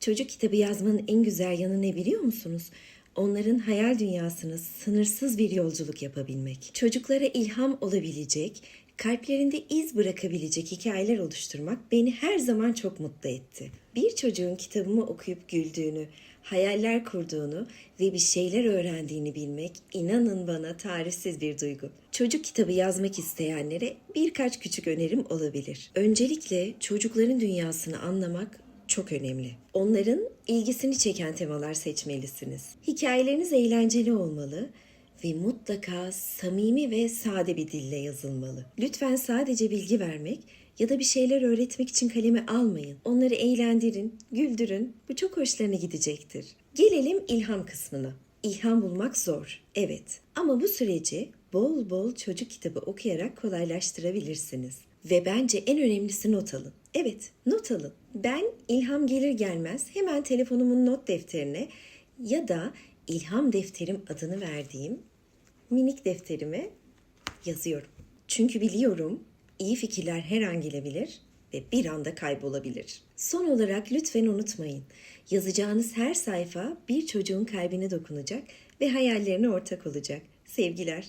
Çocuk kitabı yazmanın en güzel yanı ne biliyor musunuz? Onların hayal dünyasına sınırsız bir yolculuk yapabilmek. Çocuklara ilham olabilecek, kalplerinde iz bırakabilecek hikayeler oluşturmak beni her zaman çok mutlu etti. Bir çocuğun kitabımı okuyup güldüğünü, hayaller kurduğunu ve bir şeyler öğrendiğini bilmek inanın bana tarifsiz bir duygu. Çocuk kitabı yazmak isteyenlere birkaç küçük önerim olabilir. Öncelikle çocukların dünyasını anlamak çok önemli. Onların ilgisini çeken temalar seçmelisiniz. Hikayeleriniz eğlenceli olmalı ve mutlaka samimi ve sade bir dille yazılmalı. Lütfen sadece bilgi vermek ya da bir şeyler öğretmek için kaleme almayın. Onları eğlendirin, güldürün. Bu çok hoşlarına gidecektir. Gelelim ilham kısmına. İlham bulmak zor. Evet. Ama bu süreci bol bol çocuk kitabı okuyarak kolaylaştırabilirsiniz. Ve bence en önemlisi not alın. Evet, not alın. Ben ilham gelir gelmez hemen telefonumun not defterine ya da ilham defterim adını verdiğim minik defterime yazıyorum. Çünkü biliyorum iyi fikirler her an gelebilir ve bir anda kaybolabilir. Son olarak lütfen unutmayın. Yazacağınız her sayfa bir çocuğun kalbine dokunacak ve hayallerine ortak olacak. Sevgiler.